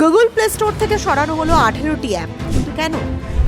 Google play store থেকে সরানো হলো আঠেরোটি অ্যাপ। কিন্তু কেন?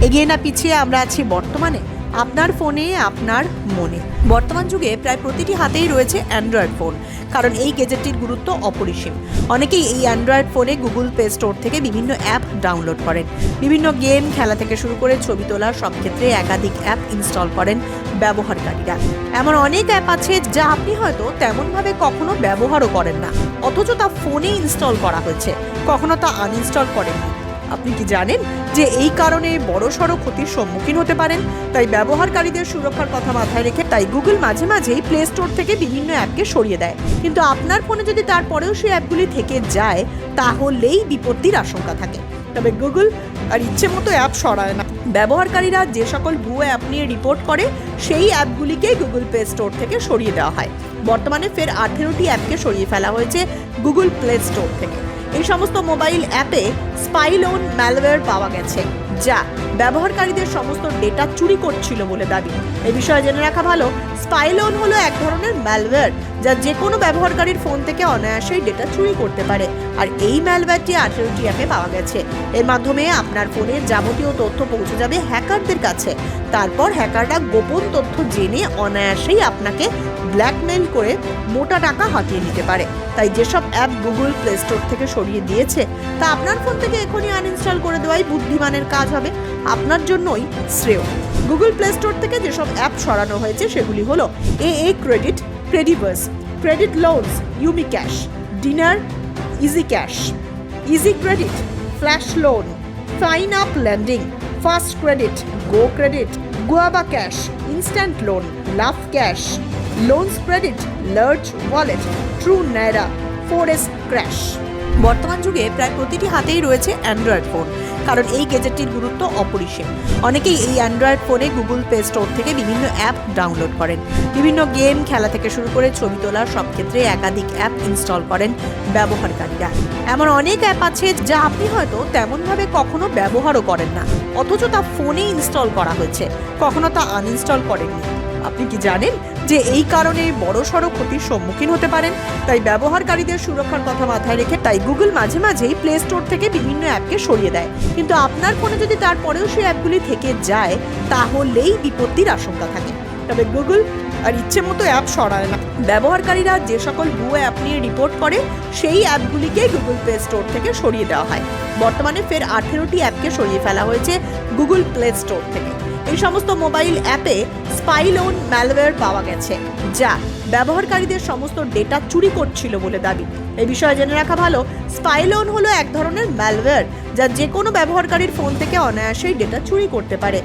এগিয়ে না পিছিয়ে আমরা আছি বর্তমানে, আপনার ফোনে, আপনার মনে। বর্তমান যুগে প্রায় প্রতিটি হাতেই রয়েছে অ্যান্ড্রয়েড ফোন, কারণ এই গেজেটটির গুরুত্ব অপরিসীম। অনেকেই এই অ্যান্ড্রয়েড ফোনে গুগল প্লে স্টোর থেকে বিভিন্ন অ্যাপ ডাউনলোড করেন। বিভিন্ন গেম, খেলা থেকে শুরু করে ছবি তোলার সব ক্ষেত্রে একাধিক অ্যাপ ইনস্টল করেন। ব্যবহারকারীরা। এমন অনেক অ্যাপ আছে যা আপনি হয়তো তেমনভাবে কখনো ব্যবহারও করেন না। অথচ তা ফোনে ইনস্টল করা হয়েছে। কখনো তা আনইনস্টল করেননি আপনি কি জানেন যে এই কারণে বড় সড়ো ক্ষতির সম্মুখীন হতে পারেন? তাই ব্যবহারকারীদের সুরক্ষার কথা মাথায় রেখে তাই গুগল মাঝে মাঝেই প্লে স্টোর থেকে বিভিন্ন অ্যাপকে সরিয়ে দেয়। কিন্তু আপনার ফোনে যদি তারপরেও সেই অ্যাপগুলি থেকে যায়, তাহলেই বিপত্তির আশঙ্কা থাকে। তবে গুগল আর ইচ্ছে মতো অ্যাপ সরায় না। ব্যবহারকারীরা যে সকল ভুয়ো অ্যাপ নিয়ে রিপোর্ট করে, সেই অ্যাপগুলিকেই গুগল প্লে স্টোর থেকে সরিয়ে দেওয়া হয়। বর্তমানে ফের আঠেরোটি অ্যাপকে সরিয়ে ফেলা হয়েছে গুগল প্লে স্টোর থেকে। এই সমস্ত মোবাইল অ্যাপে স্পাইলোন ম্যালওয়্যার পাওয়া গেছে, যা ব্যবহারকারীদের সমস্ত ডেটা চুরি করছিল বলে দাবি। এ বিষয়ে জেনে রাখা ভালো স্পাইলোন হলো এক ধরনের ম্যালওয়্যার যা যে কোনো ব্যবহারকারীর ফোন থেকে অনায়াসেই ডেটা চুরি করতে পারে। আর এই ম্যালওয়্যারটি আঠেরোটি অ্যাপে পাওয়া গেছে। এর মাধ্যমে আপনার ফোনের যাবতীয় তথ্য পৌঁছে যাবে হ্যাকারদের কাছে। তারপর হ্যাকাররা গোপন তথ্য জেনে অনায়াসেই আপনাকে ব্ল্যাকমেল করে মোটা টাকা হাতিয়ে নিতে পারে। তাই যেসব অ্যাপ গুগল প্লে স্টোর থেকে সরিয়ে দিয়েছে, তা আপনার ফোন থেকে এখনই আনইনস্টল করে দেওয়াই বুদ্ধিমানের কাজ হবে। আপনার জন্যই শ্রেয়। গুগল প্লে স্টোর থেকে যেসব অ্যাপ সরানো হয়েছে, সেগুলি হলো A A credit crediverse credit loans Yumi cash dinner easy cash easy credit flash loan fine up lending fast credit go credit guava cash instant loan love cash loans credit large wallet true Naira four S crash বর্তমান যুগে প্রায় প্রতিটি হাতেই রয়েছে Android phone কারণ এই গেজেটটির গুরুত্ব অপরিসীম। অনেকেই এই অ্যান্ড্রয়েড ফোনে গুগল প্লে স্টোর থেকে বিভিন্ন অ্যাপ ডাউনলোড করেন। বিভিন্ন গেম, খেলা থেকে শুরু করে ছবি তোলার সব ক্ষেত্রে একাধিক অ্যাপ ইনস্টল করেন ব্যবহারকারীরা। এমন অনেক অ্যাপ আছে যা আপনি হয়তো তেমনভাবে কখনো ব্যবহারও করেন না। অথচ তা ফোনে ইনস্টল করা হয়েছে। কখনো তা আনইনস্টল করেননি। আপনি কি জানেন যে এই কারণে বড় সড়ো ক্ষতির সম্মুখীন হতে পারেন? তাই ব্যবহারকারীদের সুরক্ষার কথা মাথায় রেখে তাই গুগল মাঝে মাঝেই প্লে স্টোর থেকে বিভিন্ন অ্যাপকে সরিয়ে দেয়। কিন্তু আপনার ফোনে যদি তারপরেও সেই অ্যাপগুলি থেকে যায়, তাহলেই বিপত্তির আশঙ্কা থাকে। তবে গুগল আর ইচ্ছে মতো অ্যাপ সরায় না। ব্যবহারকারীরা যে সকল ভুয়ো অ্যাপ নিয়ে রিপোর্ট করে, সেই অ্যাপগুলিকে গুগল প্লে স্টোর থেকে সরিয়ে দেওয়া হয়। বর্তমানে ফের আঠেরোটি অ্যাপকে সরিয়ে ফেলা হয়েছে গুগল প্লে স্টোর থেকে। এই সমস্ত মোবাইল অ্যাপে স্পাইলোন ম্যালওয়্যার পাওয়া গেছে, যা ব্যবহারকারীদের সমস্ত ডেটা চুরি করছিল বলে দাবি। এই বিষয়ে জেনে রাখা ভালো স্পাইলোন হলো এক ধরনের ম্যালওয়্যার যা যে কোনো ব্যবহারকারীর ফোন থেকে অনায়াসেই ডেটা চুরি করতে পারে।